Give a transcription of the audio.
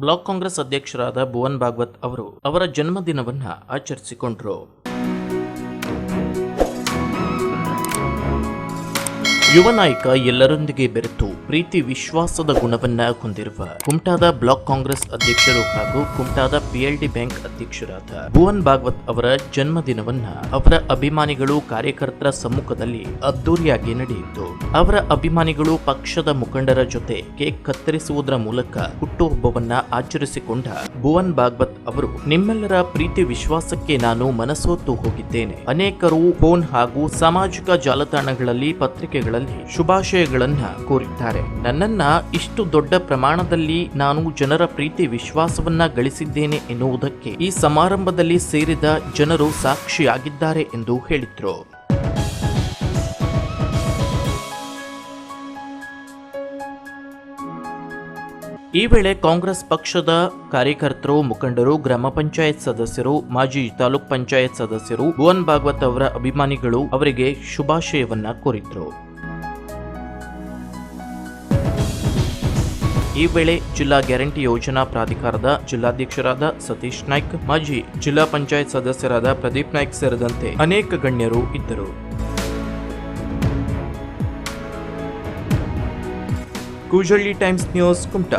Block Congress ಅಧ್ಯಕ್ಷರಾದ ಭುವನ್ ಭಾಗವತ್ ಅವರು ಅವರ ಜನ್ಮದಿನವನ್ನ ಆಚರಿಸಿಕೊಂಡ್ರು. ಯುವ ನಾಯಕ ಎಲ್ಲರೊಂದಿಗೆ ಬೆರೆತು ಪ್ರೀತಿ ವಿಶ್ವಾಸದ ಗುಣವನ್ನ ಹೊಂದಿರುವ ಕುಮಟಾದ ಬ್ಲಾಕ್ ಕಾಂಗ್ರೆಸ್ ಅಧ್ಯಕ್ಷರು ಹಾಗೂ ಕುಮಟಾದ ಪಿಎಲ್ಡಿ ಬ್ಯಾಂಕ್ ಅಧ್ಯಕ್ಷರಾದ ಭುವನ್ ಭಾಗವತ್ ಅವರ ಜನ್ಮದಿನವನ್ನ ಅವರ ಅಭಿಮಾನಿಗಳು ಕಾರ್ಯಕರ್ತರ ಸಮ್ಮುಖದಲ್ಲಿ ಅದ್ದೂರಿಯಾಗಿ ನಡೆಯಿತು. ಅವರ ಅಭಿಮಾನಿಗಳು ಪಕ್ಷದ ಮುಖಂಡರ ಜೊತೆ ಕೇಕ್ ಕತ್ತರಿಸುವುದರ ಮೂಲಕ ಹುಟ್ಟುಹಬ್ಬವನ್ನ ಆಚರಿಸಿಕೊಂಡ ಭುವನ್ ಭಾಗವತ್ ಅವರು, ನಿಮ್ಮೆಲ್ಲರ ಪ್ರೀತಿ ವಿಶ್ವಾಸಕ್ಕೆ ನಾನು ಮನಸೋತು ಹೋಗಿದ್ದೇನೆ. ಅನೇಕರು ಫೋನ್ ಹಾಗೂ ಸಾಮಾಜಿಕ ಜಾಲತಾಣಗಳಲ್ಲಿ ಪತ್ರಿಕೆಗಳಲ್ಲಿ ಶುಭಾಶಯಗಳನ್ನ ಕೋರಿದ್ದಾರೆ. ನನ್ನನ್ನ ಇಷ್ಟು ದೊಡ್ಡ ಪ್ರಮಾಣದಲ್ಲಿ ನಾನು ಜನರ ಪ್ರೀತಿ ವಿಶ್ವಾಸವನ್ನ ಗಳಿಸಿದ್ದೇನೆ ಎನ್ನುವುದಕ್ಕೆ ಈ ಸಮಾರಂಭದಲ್ಲಿ ಸೇರಿದ ಜನರು ಸಾಕ್ಷಿಯಾಗಿದ್ದಾರೆ ಎಂದು ಹೇಳಿದ್ರು. ಈ ವೇಳೆ ಕಾಂಗ್ರೆಸ್ ಪಕ್ಷದ ಕಾರ್ಯಕರ್ತರು, ಮುಖಂಡರು, ಗ್ರಾಮ ಪಂಚಾಯತ್ ಸದಸ್ಯರು, ಮಾಜಿ ತಾಲೂಕ್ ಪಂಚಾಯತ್ ಸದಸ್ಯರು, ಭುವನ್ ಭಾಗವತ್ ಅವರ ಅಭಿಮಾನಿಗಳು ಅವರಿಗೆ ಶುಭಾಶಯವನ್ನ ಕೋರಿದ್ರು. ಈ ವೇಳೆ ಜಿಲ್ಲಾ ಗ್ಯಾರಂಟಿ ಯೋಜನಾ ಪ್ರಾಧಿಕಾರದ ಜಿಲ್ಲಾಧ್ಯಕ್ಷರಾದ ಸತೀಶ್ ನಾಯ್ಕ್, ಮಾಜಿ ಜಿಲ್ಲಾ ಪಂಚಾಯತ್ ಸದಸ್ಯರಾದ ಪ್ರದೀಪ್ ನಾಯ್ಕ್ ಸೇರಿದಂತೆ ಅನೇಕ ಗಣ್ಯರು ಇದ್ದರು. Kujalli Times News, Kumta.